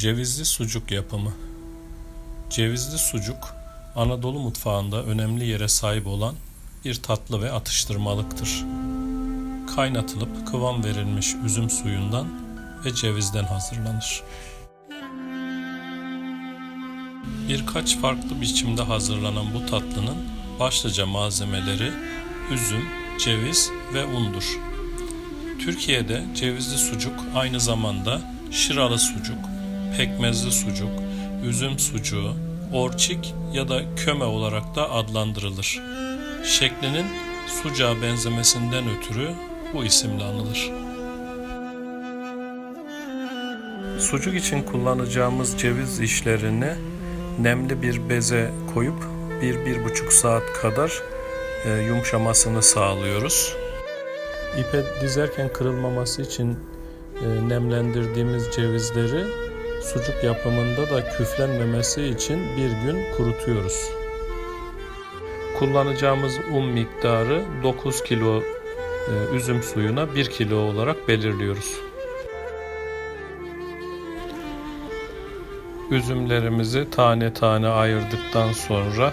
Cevizli sucuk yapımı. Cevizli sucuk Anadolu mutfağında önemli yere sahip olan bir tatlı ve atıştırmalıktır. Kaynatılıp kıvam verilmiş üzüm suyundan ve cevizden hazırlanır. Birkaç farklı biçimde hazırlanan bu tatlının başlıca malzemeleri üzüm, ceviz ve undur. Türkiye'de cevizli sucuk aynı zamanda şıralı sucuk, pekmezli sucuk, üzüm sucuğu, orçik ya da köme olarak da adlandırılır. Şeklinin sucuğa benzemesinden ötürü bu isimle anılır. Sucuk için kullanacağımız ceviz işlerini nemli bir beze koyup 1-1,5 saat kadar e, yumuşamasını sağlıyoruz. İpe dizerken kırılmaması için e, nemlendirdiğimiz cevizleri sucuk yapımında da küflenmemesi için bir gün kurutuyoruz. Kullanacağımız un miktarı 9 kilo e, üzüm suyuna 1 kilo olarak belirliyoruz. Üzümlerimizi tane tane ayırdıktan sonra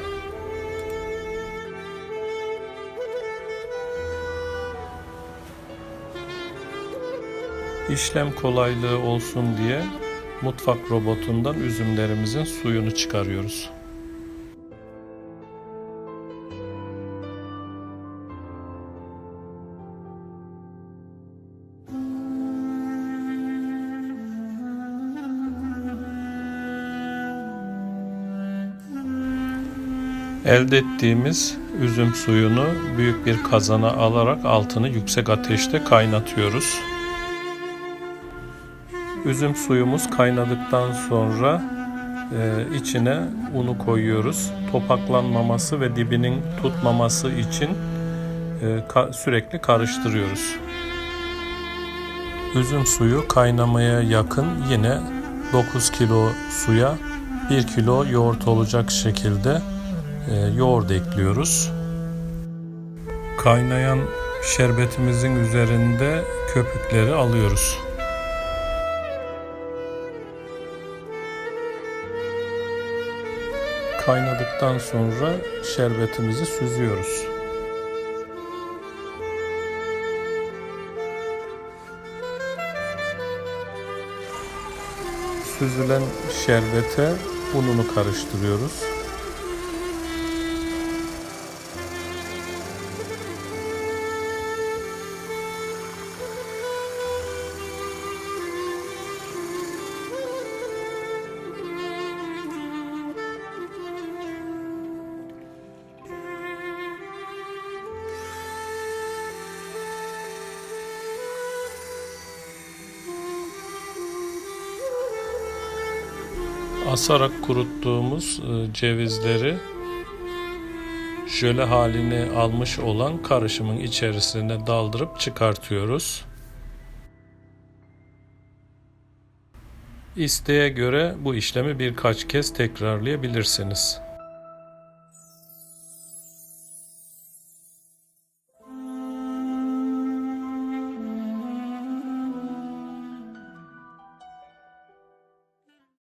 işlem kolaylığı olsun diye mutfak robotundan üzümlerimizin suyunu çıkarıyoruz. Elde ettiğimiz üzüm suyunu büyük bir kazana alarak altını yüksek ateşte kaynatıyoruz. Üzüm suyumuz kaynadıktan sonra e, içine unu koyuyoruz. Topaklanmaması ve dibinin tutmaması için e, ka- sürekli karıştırıyoruz. Üzüm suyu kaynamaya yakın yine 9 kilo suya 1 kilo yoğurt olacak şekilde e, yoğurt ekliyoruz. Kaynayan şerbetimizin üzerinde köpükleri alıyoruz. Kaynadıktan sonra şerbetimizi süzüyoruz. Süzülen şerbete ununu karıştırıyoruz. Asarak kuruttuğumuz e, cevizleri jöle halini almış olan karışımın içerisine daldırıp çıkartıyoruz. İsteğe göre bu işlemi birkaç kez tekrarlayabilirsiniz.